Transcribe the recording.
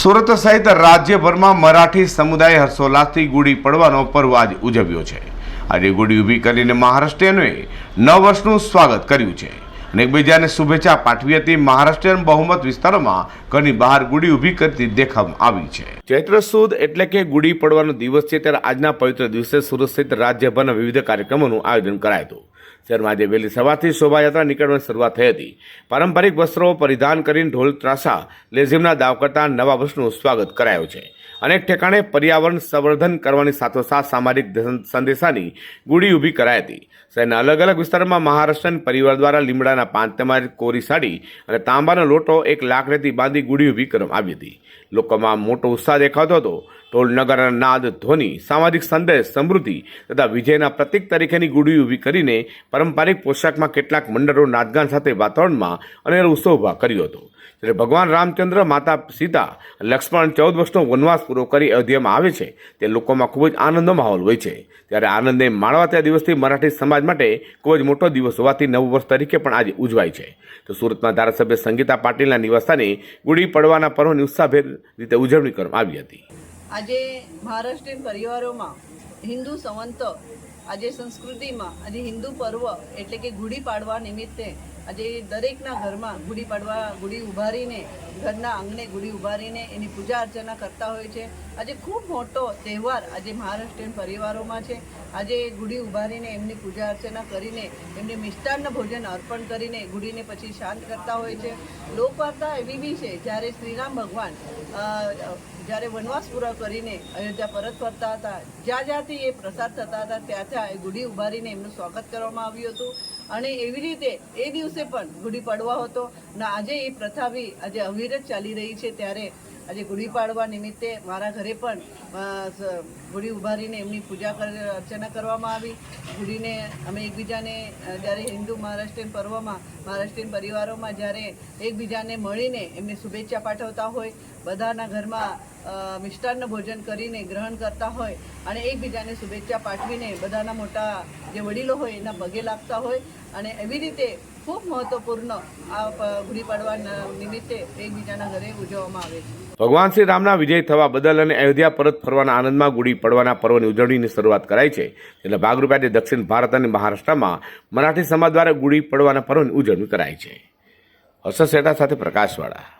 સુરત સહિત રાજ્યભરમાં મરાઠી સમુદાય હર્ષોલ્લાસથી ગુડી પડવાનો પર્વ આજ ઉજવ્યો છે. આજે ગુડી ઊભી કરીને મહારાષ્ટ્રીયનોએ નવ વર્ષનું સ્વાગત કર્યું છે. અને એકબીજાને શુભેચ્છા પાઠવી હતી મહારાષ્ટ્રીયન બહુમત વિસ્તારોમાં ઘરની બહાર ગુડી ઊભી કરતી દેખાવામાં આવી છે. ચૈત્ર સુદ એટલે કે ગુડી પડવાનો દિવસ છે, ત્યારે આજના પવિત્ર દિવસે સુરત સહિત રાજ્યભરના વિવિધ કાર્યક્રમોનું આયોજન કરાયું હતું. શહેરમાં આજે વહેલી સવારથી શોભાયાત્રા નીકળવાની શરૂઆત થઈ હતી. પારંપરિક વસ્ત્રો પરિધાન કરીને ઢોલ ત્રાસા, લેઝિમના દાવ કરતા નવા વર્ષનું સ્વાગત કરાયું છે. અનેક ઠેકાણે પર્યાવરણ સંવર્ધન કરવાની સાથોસાથ સામાજિક સંદેશાની ગુડી ઊભી કરાઈ હતી. શહેરના અલગ અલગ વિસ્તારોમાં મહારાષ્ટ્રન પરિવાર દ્વારા લીમડાના પાન તેમજ કોરી સાડી અને તાંબાનો લોટો એક લાકડીથી બાંધી ગુડી ઊભી કરવામાં આવી હતી. લોકોમાં મોટો ઉત્સાહ દેખાતો હતો. ઢોલ નગરના નાદ ધ્વનિ, સામાજિક સંદેશ, સમૃદ્ધિ તથા વિજયના પ્રતીક તરીકેની ગુડી ઊભી કરીને પારંપરિક પોશાકમાં કેટલાક મંડળો નાદગાન સાથે વાતાવરણમાં અનેરો ઉત્સવ ઊભા કર્યો હતો. જ્યારે ભગવાન રામચંદ્ર, માતા સીતા, લક્ષ્મણ, ચૌદ વર્ષનો વનવાસ પૂરો કરી અયોધ્યામાં આવે છે, તે લોકોમાં ખૂબ જ આનંદનો માહોલ હોય છે. ત્યારે આનંદને માણવા તે દિવસથી મરાઠી સમાજ માટે ખૂબ જ મોટો દિવસ હોવાથી નવું વર્ષ તરીકે પણ આજે ઉજવાય છે. તો સુરતમાં ધારાસભ્ય સંગીતા પાટીલના નિવાસસ્થાને ગુડી પડવાના પર્વની ઉત્સાહભેર રીતે ઉજવણી કરવામાં આવી હતી. આજે મહારાષ્ટ્રીયન પરિવારોમાં હિન્દુ સંવંત, આજે સંસ્કૃતિમાં, આજે હિન્દુ પર્વ એટલે કે ગુડી પાડવા નિમિત્તે આજે દરેકના ઘરમાં ગુડી પડવા, ગુડી ઉભારીને, ઘરના આંગણે ગુડી ઉભારીને એની પૂજા અર્ચના કરતા હોય છે. આજે ખૂબ મોટો તહેવાર આજે મહારાષ્ટ્રીયન પરિવારોમાં છે. આજે ગુડી ઉભારીને એમની પૂજા અર્ચના કરીને, એમને મિષ્ટાન્ન ભોજન અર્પણ કરીને ગુડીને પછી શાંત કરતા હોય છે. લોકવાર્તા એવી બી છે, જ્યારે શ્રીરામ ભગવાન જ્યારે વનવાસ પૂરા કરીને અયોધ્યા પરત ફરતા હતા, જ્યાં જ્યાંથી એ પ્રસાદ થતા હતા, ત્યાં ત્યાં એ ગુડી ઉભારીને એમનું સ્વાગત કરવામાં આવ્યું હતું. અને એવી રીતે એ દિવસે પણ ગુડી પડવા હતો. ને આજે એ પ્રથા બી આજે અવિરત ચાલી રહી છે. ત્યારે આજે ગુડી પાડવા નિમિત્તે મારા ઘરે પણ ગુડી ઉભારીને એમની પૂજા અર્ચના કરવામાં આવી. ગુડીને અમે એકબીજાને જ્યારે હિન્દુ મહારાષ્ટ્રીયન પર્વમાં, મહારાષ્ટ્રીયન પરિવારોમાં જ્યારે એકબીજાને મળીને એમને શુભેચ્છા પાઠવતા હોય, બધાના ઘરમાં મિષ્ટાન્ન ભોજન કરીને ગ્રહણ કરતા હોય અને એકબીજાને શુભેચ્છા પાઠવીને બધાના મોટા જે વડીલો હોય એના પગે લાગતા હોય. અને એવી રીતે ખૂબ મહત્વપૂર્ણ આ ગુડી પાડવા નિમિત્તે એકબીજાના ઘરે ઉજવવામાં આવે છે. ભગવાન શ્રી રામના વિજય થવા બદલ અને અયોધ્યા પરત ફરવાના આનંદમાં ગુડી પડવાના પર્વની ઉજવણીની શરૂઆત કરાઈ છે. જેના ભાગરૂપે આજે દક્ષિણ ભારત અને મહારાષ્ટ્રમાં મરાઠી સમાજ દ્વારા ગુડી પડવાના પર્વની ઉજવણી કરાઈ છે. હર્ષદ શેઠા સાથે પ્રકાશવાળા.